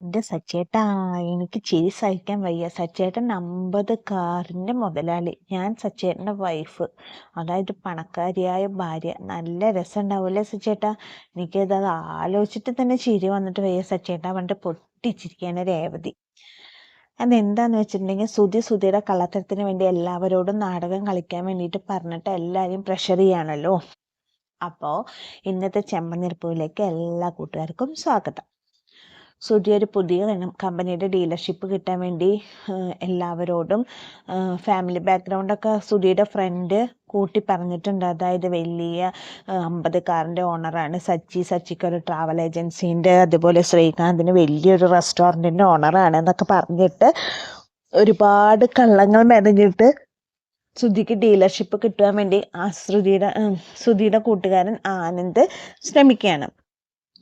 എന്റെ സച്ചേട്ടാ എനിക്ക് ചിരി സഹിക്കാൻ വയ്യ. സച്ചേട്ടൻ അമ്പത് കാറിന്റെ മുതലാളി. ഞാൻ സച്ചേട്ടന്റെ വൈഫ് അതായത് പണക്കാരിയായ ഭാര്യ. നല്ല രസം ഉണ്ടാവില്ലേ സച്ചേട്ടാ? എനിക്കത് അത് ആലോചിച്ചിട്ട് തന്നെ ചിരി വന്നിട്ട് വയ്യ. സച്ചേട്ടാ പറഞ്ഞിട്ട് പൊട്ടിച്ചിരിക്കുകയാണ് രേവതി. അതെന്താന്ന് വെച്ചിട്ടുണ്ടെങ്കിൽ സുധി സുധിയുടെ കള്ളത്തരത്തിന് വേണ്ടി എല്ലാവരോടും നാടകം കളിക്കാൻ വേണ്ടിയിട്ട് പറഞ്ഞിട്ട് എല്ലാവരെയും പ്രഷർ ചെയ്യാണല്ലോ. അപ്പോൾ ഇന്നത്തെ ചെമ്പനിരപ്പൂവിലേക്ക് എല്ലാ കൂട്ടുകാർക്കും സ്വാഗതം. സുധി ഒരു പുതിയ കമ്പനിയുടെ ഡീലർഷിപ്പ് കിട്ടാൻ വേണ്ടി എല്ലാവരോടും ഫാമിലി ബാക്ക്ഗ്രൗണ്ടൊക്കെ സുധിയുടെ ഫ്രണ്ട് കൂട്ടി പറഞ്ഞിട്ടുണ്ട്. അതായത് വലിയ അമ്പത് കാറിന്റെ ഓണറാണ് സച്ചി സച്ചിക്ക് ഒരു ട്രാവൽ ഏജൻസീന്റെ അതുപോലെ ശ്രീകാന്തിന് വലിയൊരു റെസ്റ്റോറന്റിന്റെ ഓണറാണ് എന്നൊക്കെ പറഞ്ഞിട്ട് ഒരുപാട് കള്ളങ്ങൾ മെനഞ്ഞിട്ട് ശ്രുതിക്ക് ഡീലർഷിപ്പ് കിട്ടുവാൻ വേണ്ടി ആ ശ്രുതിയുടെ സുധിയുടെ കൂട്ടുകാരൻ ആനന്ദ് ശ്രമിക്കുകയാണ്.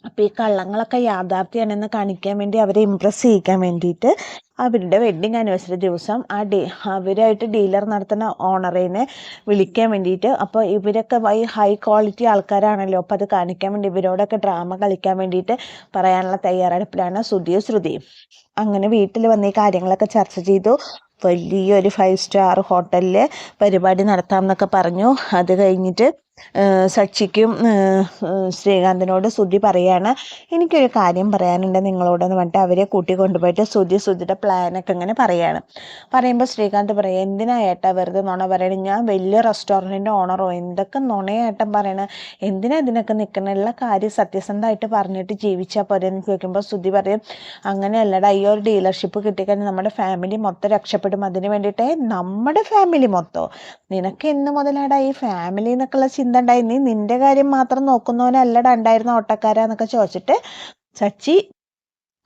അപ്പോൾ ഈ കള്ളങ്ങളൊക്കെ യാഥാർത്ഥ്യമാണെന്ന് കാണിക്കാൻ വേണ്ടി അവരെ ഇമ്പ്രസ് ചെയ്യിക്കാൻ വേണ്ടിയിട്ട് അവരുടെ വെഡ്ഡിങ് ആനിവേഴ്സറി ദിവസം ആ ഡീ അവരായിട്ട് ഡീലർ നടത്തുന്ന ഓണറിനെ വിളിക്കാൻ വേണ്ടിയിട്ട്. അപ്പോൾ ഇവരൊക്കെ വൈ ഹൈ ക്വാളിറ്റി ആൾക്കാരാണല്ലോ. അപ്പോൾ അത് കാണിക്കാൻ വേണ്ടി ഇവരോടൊക്കെ ഡ്രാമ കളിക്കാൻ വേണ്ടിയിട്ട് പറയാനുള്ള തയ്യാറെടുപ്പിലാണ് ശ്രുതിയും ശ്രുതിയും അങ്ങനെ വീട്ടിൽ വന്ന് ഈ കാര്യങ്ങളൊക്കെ ചർച്ച ചെയ്തു. വലിയൊരു ഫൈവ് സ്റ്റാർ ഹോട്ടലിൽ പരിപാടി നടത്താമെന്നൊക്കെ പറഞ്ഞു. അത് കഴിഞ്ഞിട്ട് സച്ചിക്കും ശ്രീകാന്തിനോട് ശ്രുതി പറയാണ് എനിക്കൊരു കാര്യം പറയാനുണ്ട് നിങ്ങളോടെന്ന് പറഞ്ഞിട്ട് അവരെ കൂട്ടി കൊണ്ടുപോയിട്ട് സുധി സുധിയുടെ പ്ലാനൊക്കെ ഇങ്ങനെ പറയാണ്. പറയുമ്പോൾ ശ്രീകാന്ത് പറയുക എന്തിനാ ഏട്ടാ വെറുതെ നുണ പറയണേ? ഞാൻ വലിയ റെസ്റ്റോറന്റിന്റെ ഓണറോ എന്തൊക്കെ നുണയേട്ടൻ പറയണേ? എന്തിനാ ഇതിനൊക്കെ നിൽക്കണുള്ള കാര്യം സത്യസന്ധമായിട്ട് പറഞ്ഞിട്ട് ജീവിച്ചാൽ പോരെ എന്ന് ചോദിക്കുമ്പോൾ ശ്രുതി പറയും അങ്ങനെയല്ലടാ ഈ ഒരു ഡീലർഷിപ്പ് കിട്ടിക്കഴിഞ്ഞാൽ നമ്മുടെ ഫാമിലി മൊത്തം രക്ഷപ്പെടും. അതിന് വേണ്ടിയിട്ട് നമ്മുടെ ഫാമിലി മൊത്തം. നിനക്ക് എന്ന് മുതലാടാ ഈ ഫാമിലി എന്നൊക്കെയുള്ള ചിന്ത ഉണ്ടായി. നീ നിന്റെ കാര്യം മാത്രം നോക്കുന്നവനല്ലടാ ഉണ്ടായിരുന്ന ഓട്ടക്കാരാന്നൊക്കെ ചോദിച്ചിട്ട് സച്ചി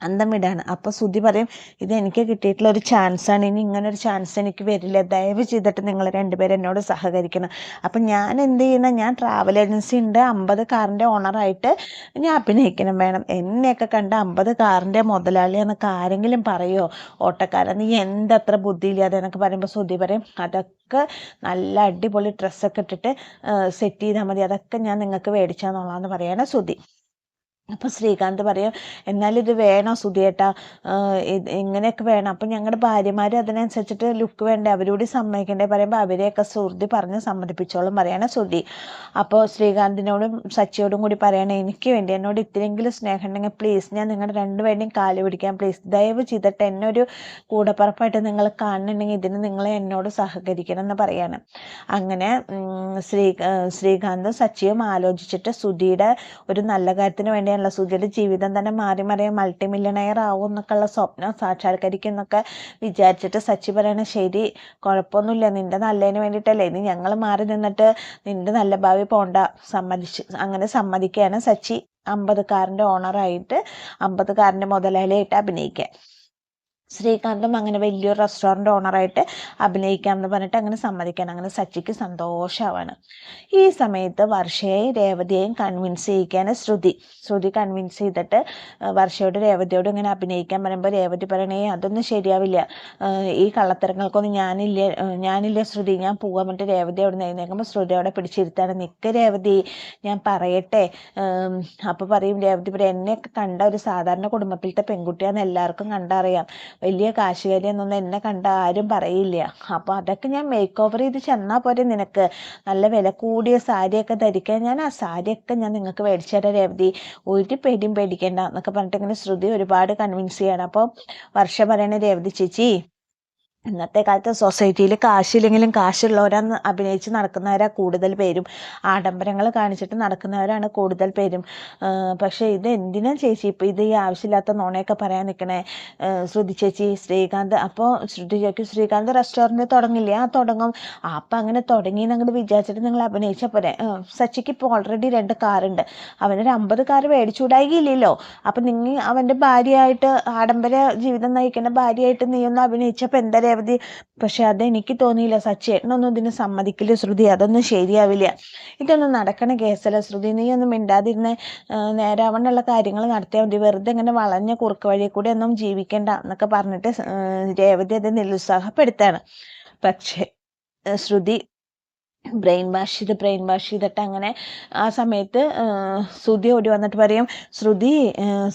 അന്തം വിടാണ് അപ്പോൾ സുധി പറയും ഇത് എനിക്ക് കിട്ടിയിട്ടുള്ള ഒരു ചാൻസാണ് ഇനി ഇങ്ങനെ ഒരു ചാൻസ് എനിക്ക് വരില്ല. ദയവ് ചെയ്തിട്ട് നിങ്ങൾ രണ്ടുപേരും എന്നോട് സഹകരിക്കണം. അപ്പം ഞാൻ എന്ത് ചെയ്യുന്ന ഞാൻ ട്രാവൽ ഏജൻസി ഉണ്ട്. അമ്പത് കാറിന്റെ ഓണറായിട്ട് ഞാൻ അഭിനയിക്കണം വേണം. എന്നെയൊക്കെ കണ്ട അമ്പത് കാറിന്റെ മുതലാളി എന്നൊക്കെ ആരെങ്കിലും പറയുമോ ഓട്ടക്കാരൻ നീ എന്തത്ര ബുദ്ധിയില്ലാതെ? എന്നൊക്കെ പറയുമ്പോൾ സുധി പറയും അതൊക്കെ നല്ല അടിപൊളി ഡ്രസ്സൊക്കെ ഇട്ടിട്ട് സെറ്റ് ചെയ്താൽ മതി. അതൊക്കെ ഞാൻ നിങ്ങൾക്ക് മേടിച്ചാന്നുള്ളതെന്ന് പറയാണ് സുധി. അപ്പോൾ ശ്രീകാന്ത് പറയും എന്നാലിത് ഇത് വേണോ സുധിയേട്ടാ ഇങ്ങനെയൊക്കെ വേണം? അപ്പം ഞങ്ങളുടെ ഭാര്യമാർ അതിനനുസരിച്ചിട്ട് ലുക്ക് വേണ്ടേ? അവരോട് സമ്മതിക്കണ്ടേ? പറയുമ്പോൾ അവരെയൊക്കെ സുഹൃതി പറഞ്ഞ് സമ്മതിപ്പിച്ചോളും പറയാണ് സുധി. അപ്പോൾ ശ്രീകാന്തിനോടും സച്ചിയോടും കൂടി പറയണേ എനിക്ക് വേണ്ടി എന്നോട് ഇത്രയെങ്കിലും സ്നേഹം ഉണ്ടെങ്കിൽ പ്ലീസ് ഞാൻ നിങ്ങളുടെ രണ്ടുപേരുടെയും കാൽ പിടിക്കാം പ്ലീസ് ദയവ് ചെയ്തിട്ട് എന്നൊരു കൂടപ്പറപ്പായിട്ട് നിങ്ങൾ കാണുന്നുണ്ടെങ്കിൽ ഇതിന് നിങ്ങൾ എന്നോട് സഹകരിക്കണം എന്ന് പറയാണ്. അങ്ങനെ ശ്രീ ശ്രീകാന്തും സച്ചിയും ആലോചിച്ചിട്ട് സുധിയുടെ ഒരു നല്ല കാര്യത്തിന് വേണ്ടി അങ്ങനെയല്ല സുജയുടെ ജീവിതം തന്നെ മാറി മറിയ മൾട്ടി മില്യണയർ ആവും എന്നൊക്കെയുള്ള സ്വപ്നം സാക്ഷാത്കരിക്കും എന്നൊക്കെ വിചാരിച്ചിട്ട് സച്ചി പറയണ ശരി കുഴപ്പമൊന്നുമില്ല. നിന്റെ നല്ലതിന് വേണ്ടിയിട്ടല്ലേ? ഇനി ഞങ്ങൾ മാറി നിന്നിട്ട് നിന്റെ നല്ല ഭാവി പോണ്ട. സമ്മതിച്ച് അങ്ങനെ സമ്മതിക്കുകയാണ് സച്ചി. അമ്പത് കാറിന്റെ ഓണറായിട്ട് അമ്പത് കാറിന്റെ മുതലാളിയായിട്ട് അഭിനയിക്കുക ശ്രീകാന്തും അങ്ങനെ വലിയൊരു റെസ്റ്റോറന്റ് ഓണറായിട്ട് അഭിനയിക്കാമെന്ന് പറഞ്ഞിട്ട് അങ്ങനെ സമ്മതിക്കാൻ അങ്ങനെ സച്ചിക്ക് സന്തോഷമാണ് ഈ സമയത്ത് വർഷയെയും രേവതിയെയും കൺവിൻസ് ചെയ്യിക്കാൻ ശ്രുതി. ശ്രുതി കൺവിൻസ് ചെയ്തിട്ട് വർഷയോട് രേവതിയോട് ഇങ്ങനെ അഭിനയിക്കാൻ പറയുമ്പോൾ രേവതി പറയണേ അതൊന്നും ശരിയാവില്ല. ഈ കള്ളത്തരങ്ങൾക്കൊന്നും ഞാനില്ല ഞാനില്ല ശ്രുതി. ഞാൻ പോകാൻ വേണ്ടി രേവതി അവിടെ നിന്ന് എഴുന്നേക്കുമ്പോൾ ശ്രുതി അവിടെ പിടിച്ചിരുത്താണ്. നിൽക്ക രേവതി ഞാൻ പറയട്ടെ. അപ്പോൾ പറയും രേവതി പറയും എന്നെയൊക്കെ കണ്ട ഒരു സാധാരണ കുടുംബത്തിലത്തെ പെൺകുട്ടിയാണെന്ന് എല്ലാവർക്കും കണ്ടറിയാം. വലിയ കാശുകാരിയെന്നൊന്നും എന്നെ കണ്ട ആരും പറയില്ല. അപ്പോൾ അതൊക്കെ ഞാൻ മേക്ക് ഓവർ ചെയ്ത് ചെന്നാൽ പോരെ നിനക്ക്. നല്ല വില കൂടിയ സാരിയൊക്കെ ധരിക്കാൻ ഞാൻ ആ സാരിയൊക്കെ ഞാൻ നിങ്ങൾക്ക് മേടിച്ചു തരാം രേവതി. ഒരു പേടിയും പേടിക്കേണ്ട എന്നൊക്കെ പറഞ്ഞിട്ട് ഇങ്ങനെ ശ്രുതി ഒരുപാട് കൺവിൻസ് ചെയ്യണം. അപ്പോൾ വർഷ പറയണ രേവതി ചേച്ചി ഇന്നത്തെ കാലത്ത് സൊസൈറ്റിയിൽ കാശില്ലെങ്കിലും കാശുള്ളവരാന്ന് അഭിനയിച്ച് നടക്കുന്നവരാ കൂടുതൽ പേരും. ആഡംബരങ്ങൾ കാണിച്ചിട്ട് നടക്കുന്നവരാണ് കൂടുതൽ പേരും. പക്ഷേ ഇത് എന്തിനാ ചേച്ചി? ഇപ്പോൾ ഇത് ഈ ആവശ്യമില്ലാത്ത നോണയൊക്കെ പറയാൻ നിൽക്കണേ ശ്രുതി ചേച്ചി ശ്രീകാന്ത്. അപ്പോൾ ശ്രുതി ചേച്ചി ശ്രീകാന്ത് റെസ്റ്റോറന്റ് തുടങ്ങില്ലേ? ആ തുടങ്ങും. അപ്പം അങ്ങനെ തുടങ്ങി എന്നങ്ങോട്ട് വിചാരിച്ചിട്ട് നിങ്ങൾ അഭിനയിച്ചാൽ പോരെ. സച്ചിക്ക് ഇപ്പോൾ ഓൾറെഡി രണ്ട് കാറുണ്ട്. അവനൊരു അമ്പത് കാർ മേടിച്ചുകൂടായില്ലല്ലോ അപ്പം നിങ്ങൾ അവന്റെ ഭാര്യയായിട്ട് ആഡംബര ജീവിതം നയിക്കുന്ന ഭാര്യയായിട്ട് നീ ഒന്ന് അഭിനയിച്ചപ്പോൾ എന്താ രേവതി പക്ഷെ അതെനിക്ക് തോന്നിയില്ല. സച്ചി ഏട്ടനൊന്നും ഇതിന് സമ്മതിക്കില്ല ശ്രുതി അതൊന്നും ശരിയാവില്ല. ഇതൊന്നും നടക്കണ കേസല്ല. ശ്രുതി നീ ഒന്നും മിണ്ടാതിരുന്ന നേരാവണ്ണുള്ള കാര്യങ്ങൾ നടത്തിയാൽ മതി. വെറുതെ ഇങ്ങനെ വളഞ്ഞ കുറുക്ക് വഴി കൂടെ ഒന്നും ജീവിക്കേണ്ട എന്നൊക്കെ പറഞ്ഞിട്ട് രേവതി അത് നിരുത്സാഹപ്പെടുത്താണ്. പക്ഷേ ശ്രുതി ബ്രെയിൻ വാഷ് ചെയ്ത് ബ്രെയിൻ വാഷ് ചെയ്തിട്ട് അങ്ങനെ ആ സമയത്ത് ശ്രുതി ഓടി വന്നിട്ട് പറയും ശ്രുതി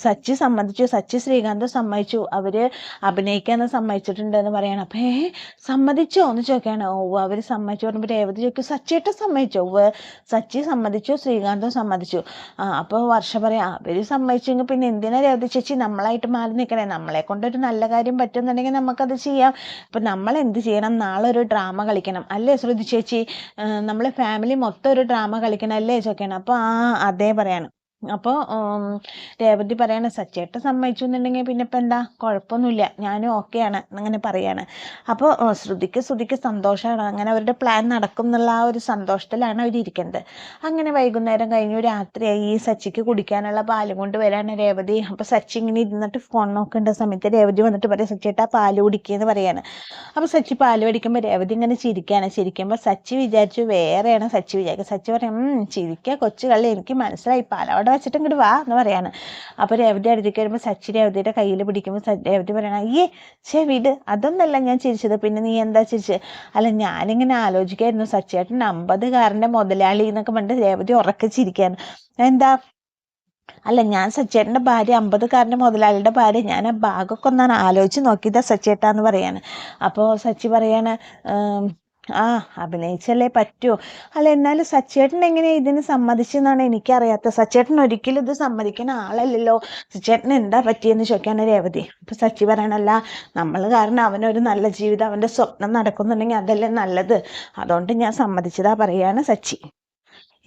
സച്ചി സമ്മതിച്ചു സച്ചി ശ്രീകാന്ത് സമ്മതിച്ചു. അവർ അഭിനയിക്കാൻ സമ്മതിച്ചിട്ടുണ്ട് എന്ന് പറയണം. അപ്പം ഏ സമ്മതിച്ചോ? എന്ന് ചോദിക്കുകയാണ്. ഓ അവർ സമ്മതിച്ചു പറഞ്ഞപ്പോൾ രേവതി ചോദിക്കും സച്ചിയേട്ടൻ സമ്മതിച്ചോ? ഓ സച്ചി സമ്മതിച്ചു ശ്രീകാന്തും സമ്മതിച്ചു. ആ അപ്പോൾ വർഷ പറയാം അവർ സമ്മതിച്ചെങ്കിൽ പിന്നെ എന്തിനാ രേവതി ചേച്ചി നമ്മളായിട്ട് മാറി നിൽക്കണേ നമ്മളെ കൊണ്ടൊരു നല്ല കാര്യം പറ്റുന്നുണ്ടെങ്കിൽ നമുക്കത് ചെയ്യാം. അപ്പം നമ്മൾ എന്ത് ചെയ്യണം? നാളെ ഒരു ഡ്രാമ കളിക്കണം. അല്ലേ ശ്രുതി ചേച്ചി? നമ്മൾ ഫാമിലി മൊത്തം ഒരു ഡ്രാമ കളിക്കണല്ലേ ചോദിക്കണം? അപ്പോൾ ആ അതേ പറയാണ്. അപ്പോൾ രേവതി പറയാണ് സച്ചേട്ടൻ സമ്മതിച്ചു എന്നുണ്ടെങ്കിൽ പിന്നെ ഇപ്പം എന്താ? കുഴപ്പമൊന്നുമില്ല. ഞാനും ഓക്കെയാണ് അങ്ങനെ പറയാണ്. അപ്പോൾ ശ്രുതിക്ക് ശ്രുതിക്ക് സന്തോഷമാണ് അങ്ങനെ അവരുടെ പ്ലാൻ നടക്കും എന്നുള്ള ആ ഒരു സന്തോഷത്തിലാണ് അവർ ഇരിക്കുന്നത്. അങ്ങനെ വൈകുന്നേരം കഴിഞ്ഞു. രാത്രിയായി. ഈ സച്ചിക്ക് കുടിക്കാനുള്ള പാലും കൊണ്ട് വരാണ് രേവതി. അപ്പോൾ സച്ചി ഇങ്ങനെ ഇരുന്നിട്ട് ഫോൺ നോക്കേണ്ട സമയത്ത് രേവതി വന്നിട്ട് പറയും സച്ചേട്ടാ പാൽ കുടിക്കുകയെന്ന് പറയാണ്. അപ്പോൾ സച്ചി പാൽ പഠിക്കുമ്പോൾ രേവതി ഇങ്ങനെ ചിരിക്കുകയാണ് ചിരിക്കുമ്പോൾ സച്ചി വിചാരിച്ചു വേറെയാണ് സച്ചി വിചാരിക്കുക സച്ചി പറയും ചിരിക്കുക കൊച്ചു കള്ളി എനിക്ക് മനസ്സിലായി. പാലവിടെ വെച്ചിട്ട് ഇങ്ങോട്ട് വാ എന്ന് പറയാണ്. അപ്പോൾ രേവതി അടുത്തേക്ക് വരുമ്പോൾ സച്ചി രേവതിയുടെ കയ്യിൽ പിടിക്കുമ്പോൾ രേവതി പറയണം അയ്യേ ചേ വിട്. അതൊന്നല്ല ഞാൻ ചിരിച്ചത്. പിന്നെ നീ എന്താ ചിരിച്ചത് അല്ല ഞാനിങ്ങനെ ആലോചിക്കായിരുന്നു. സച്ചിയേട്ടൻ അമ്പതുകാരന്റെ മുതലാളി എന്നൊക്കെ പറഞ്ഞിട്ട് രേവതി ഉറക്കെ ചിരിക്കാണ്. എന്താ? അല്ല ഞാൻ സച്ചേട്ടന്റെ ഭാര്യ അമ്പതുകാരന്റെ മുതലാളിയുടെ ഭാര്യ. ഞാൻ ആ ഭാഗമൊക്കെ ഒന്നാണ് ആലോചിച്ച് നോക്കിയതാ സച്ചേട്ടാന്ന് പറയാണ്. അപ്പോൾ സച്ചി പറയാണ് ആ അഭിനയിച്ചല്ലേ പറ്റൂ. അല്ല എന്നാലും സച്ചേട്ടൻ എങ്ങനെയാ ഇതിന് സമ്മതിച്ചെന്നാണ് എനിക്കറിയാത്തത് സച്ചേട്ടൻ ഒരിക്കലും ഇത് സമ്മതിക്കുന്ന ആളല്ലല്ലോ. സച്ചേട്ടൻ എന്താ പറ്റിയെന്ന് ചോദിക്കാണ് രേവതി അപ്പൊ സച്ചി പറയണല്ല നമ്മൾ കാരണം അവനൊരു നല്ല ജീവിതം അവന്റെ സ്വപ്നം നടക്കുന്നുണ്ടെങ്കിൽ അതല്ലേ നല്ലത്. അതുകൊണ്ട് ഞാൻ സമ്മതിച്ചതാ പറയാണ് സച്ചി.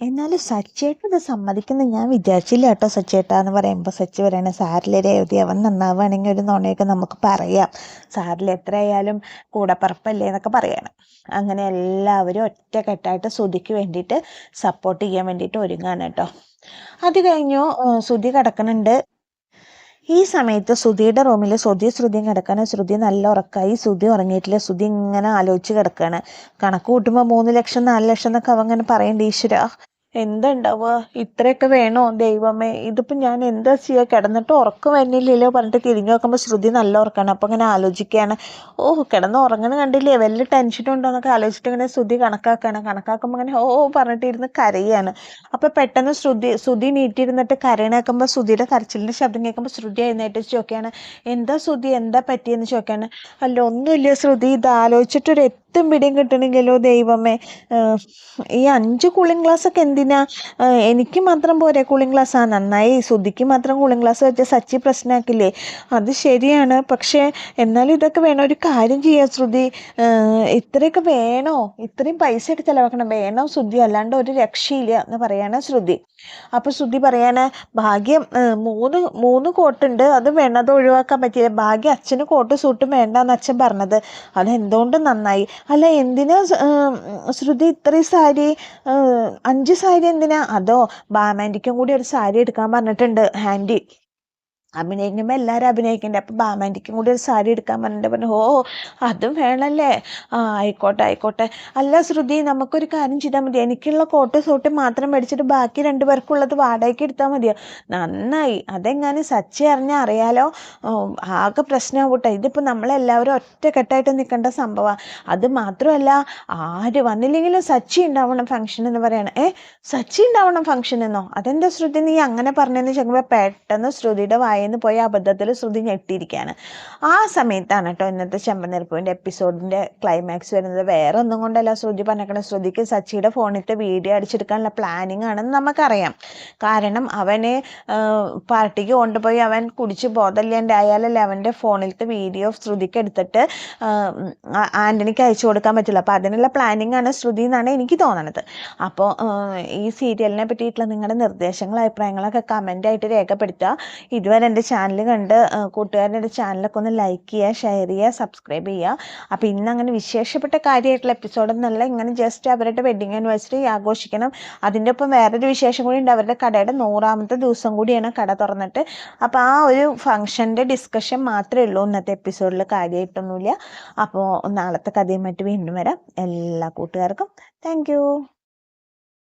എന്നാലും സച്ചേട്ടൻ ഇത് സമ്മതിക്കുന്ന. ഞാൻ വിചാരിച്ചില്ല കേട്ടോ സച്ചേട്ടാ എന്ന് പറയുമ്പോൾ സച്ചി പറയണ സാരിലെ രേവതി അവൻ നന്നാവുകയാണെങ്കിൽ ഒരു നുണയൊക്കെ നമുക്ക് പറയാം. സാരിൽ എത്രയായാലും കൂടപ്പറപ്പല്ലേ എന്നൊക്കെ പറയണം. അങ്ങനെ എല്ലാവരും ഒറ്റക്കെട്ടായിട്ട് സുധിക്ക് വേണ്ടിയിട്ട് സപ്പോർട്ട് ചെയ്യാൻ വേണ്ടിയിട്ട് ഒരുങ്ങാണ് കേട്ടോ. അത് കഴിഞ്ഞു സുധി കിടക്കുന്നുണ്ട്. ഈ സമയത്ത് ശ്രുതിയുടെ റൂമിൽ ശ്രുതി ശ്രുതി കിടക്കാണ്. ശ്രുതി നല്ല ഉറക്കായി ശ്രുതി ഉറങ്ങിയിട്ടില്ല. ശ്രുതി ഇങ്ങനെ ആലോചിച്ച് കിടക്കാണ്. കണക്ക് കൂട്ടുമ്പോൾ മൂന്ന് ലക്ഷം നാല് ലക്ഷം എന്നൊക്കെ അവങ്ങനെ പറയേണ്ട ഈശ്വര. എന്താ ഇത്രയൊക്കെ വേണോ? ദൈവമേ ഇതിപ്പോൾ ഞാൻ എന്താ ചെയ്യുക കിടന്നിട്ട് ഉറക്കം വരുന്നില്ലല്ലോ പറഞ്ഞിട്ട് തിരിഞ്ഞു നോക്കുമ്പോൾ ശ്രുതി നല്ല ഉറക്കാണ്. അപ്പോൾ ഇങ്ങനെ ആലോചിക്കുകയാണ്. ഓ കിടന്ന് ഉറങ്ങണ കണ്ടില്ലേ? വലിയ ടെൻഷൻ ഉണ്ടോ എന്നൊക്കെ ആലോചിച്ചിട്ട് ഇങ്ങനെ ശ്രുതി കണക്കാക്കുകയാണ് കണക്കാക്കുമ്പോൾ അങ്ങനെ ഓ പറഞ്ഞിട്ട് ഇരുന്ന് കരയാണ്. അപ്പോൾ പെട്ടെന്ന് ശ്രുതി ശ്രുതി നീട്ടിയിരുന്നിട്ട് കരയണേക്കുമ്പോൾ ശ്രുതിയുടെ കരച്ചിലിന്റെ ശബ്ദം കേൾക്കുമ്പോൾ ശ്രുതി എഴുന്നേറ്റ് ചോദിക്കുകയാണ് എന്താ ശ്രുതി? എന്താ പറ്റിയെന്ന്? ചോദിക്കുകയാണ് അല്ല ഒന്നുമില്ല ശ്രുതി. ഇത് ആലോചിച്ചിട്ടൊരു എത്തും പിടിയും കിട്ടണമെങ്കിലോ ദൈവമേ. ഈ അഞ്ച് കൂളിംഗ് ഗ്ലാസ് ഒക്കെ എന്തിനാ? എനിക്ക് മാത്രം പോരെ കൂളിംഗ് ഗ്ലാസ് ആ. നന്നായി ശ്രുതിക്ക് മാത്രം കൂളിംഗ് ഗ്ലാസ് വെച്ച സച്ചി പ്രശ്നമാക്കില്ലേ അത് ശരിയാണ്. പക്ഷേ എന്നാലും ഇതൊക്കെ വേണം. ഒരു കാര്യം ചെയ്യാം ശ്രുതി. ഇത്രയൊക്കെ വേണോ? ഇത്രയും പൈസ ഒക്കെ ചിലവാക്കണം. വേണോ ശ്രുതി? അല്ലാണ്ട് ഒരു രക്ഷയില്ല എന്ന് പറയാണ് ശ്രുതി. അപ്പോൾ ശ്രുതി പറയാണ് ഭാഗ്യം മൂന്ന് മൂന്ന് കോട്ടുണ്ട്. അത് വേണം. അത് ഒഴിവാക്കാൻ പറ്റിയില്ല. ഭാഗ്യം അച്ഛന് കോട്ട് സൂട്ടും വേണ്ടെന്ന് അച്ഛൻ പറഞ്ഞത്. അത് എന്തുകൊണ്ട് നന്നായി? അല്ല എന്തിനാ ശ്രുതി ഇത്രയും സാരി അഞ്ച് സാരി എന്തിനാ? അതോ ബാമാന്റിക്കും കൂടി ഒരു സാരി എടുക്കാൻ പറഞ്ഞിട്ടുണ്ട് ഹാൻഡി അഭിനയിക്കുമ്പോൾ എല്ലാവരും അഭിനയിക്കണ്ടേ? അപ്പോൾ ബാമാന്റിക്കും കൂടി ഒരു സാരി എടുക്കാൻ പറഞ്ഞിട്ട് പറഞ്ഞു ഓ അതും വേണമല്ലേ ആ ആയിക്കോട്ടെ ആയിക്കോട്ടെ. അല്ല ശ്രുതി നമുക്കൊരു കാര്യം ചെയ്താൽ മതി എനിക്കുള്ള കോട്ട് സോട്ട് മാത്രം മേടിച്ചിട്ട് ബാക്കി രണ്ടു പേർക്കുള്ളത് വാടകയ്ക്ക് എടുത്താൽ മതിയോ? നന്നായി. അതെങ്ങാനും സച്ചി അറിഞ്ഞാൽ അറിയാലോ. ആകെ പ്രശ്നമാവട്ടെ ഇതിപ്പോൾ നമ്മളെല്ലാവരും ഒറ്റക്കെട്ടായിട്ട് നിൽക്കേണ്ട സംഭവമാണ് അത് മാത്രമല്ല ആര് വന്നില്ലെങ്കിലും സച്ചി ഉണ്ടാവണം ഫംഗ്ഷൻ എന്ന് പറയണം. ഏ സച്ചി ഉണ്ടാവണം ഫംഗ്ഷൻ എന്നോ? അതെന്താ ശ്രുതി നീ അങ്ങനെ പറഞ്ഞതെന്ന് ചോദിക്കുമ്പോൾ പെട്ടെന്ന് ശ്രുതിയുടെ വായ എന്ന് പോയ അബദ്ധത്തിൽ ശ്രുതി ഞെട്ടിയിരിക്കുകയാണ് ആ സമയത്താണ് കേട്ടോ ഇന്നത്തെ ചെമ്പനിരപ്പുവിന്റെ എപ്പിസോഡിന്റെ ക്ലൈമാക്സ് വരുന്നത്. വേറെ ഒന്നും കൊണ്ടല്ല ശ്രുതി പറഞ്ഞേക്കണം ശ്രുതിക്ക് സച്ചിയുടെ ഫോണിലത്തെ വീഡിയോ അടിച്ചെടുക്കാനുള്ള പ്ലാനിങ് ആണെന്ന് നമുക്കറിയാം. കാരണം അവനെ പാർട്ടിക്ക് കൊണ്ടുപോയി അവൻ കുടിച്ച് ബോധമില്ലാണ്ടായാലല്ലേ അവന്റെ ഫോണിലത്തെ വീഡിയോ ശ്രുതിക്ക് എടുത്തിട്ട് ആന്റണിക്ക് അയച്ചു കൊടുക്കാൻ പറ്റില്ല അപ്പോൾ അതിനുള്ള പ്ലാനിങ് ആണ് ശ്രുതി എന്നാണ് എനിക്ക് തോന്നണത്. അപ്പോൾ ഈ സീരിയലിനെ പറ്റിയിട്ടുള്ള നിങ്ങളുടെ നിർദ്ദേശങ്ങളും അഭിപ്രായങ്ങളൊക്കെ കമന്റായിട്ട് രേഖപ്പെടുത്തുക. ഇതുവരെ എന്റെ ചാനൽ കണ്ട് കൂട്ടുകാരുടെ എന്റെ ചാനലൊക്കെ ഒന്ന് ലൈക്ക് ചെയ്യുക ഷെയർ ചെയ്യുക സബ്സ്ക്രൈബ് ചെയ്യുക. അപ്പോൾ ഇന്ന് അങ്ങനെ വിശേഷപ്പെട്ട കാര്യമായിട്ടുള്ള എപ്പിസോഡ് എന്നല്ല ഇങ്ങനെ ജസ്റ്റ് അവരുടെ വെഡിങ് ആനിവേഴ്സറി ആഘോഷിക്കണം. അതിന്റെ ഒപ്പം വേറൊരു വിശേഷം കൂടി ഉണ്ട്. അവരുടെ കടയുടെ നൂറാമത്തെ ദിവസം കൂടിയാണ് കട തുറന്നിട്ട്. അപ്പോൾ ആ ഒരു ഫംഗ്ഷന്റെ ഡിസ്കഷൻ മാത്രമേ ഉള്ളൂ. ഇന്നത്തെ എപ്പിസോഡിൽ കാര്യമായിട്ടൊന്നുമില്ല. അപ്പോൾ നാളത്തെ കഥയുമായിട്ട് വീണ്ടും വരാം. എല്ലാ കൂട്ടുകാർക്കും താങ്ക്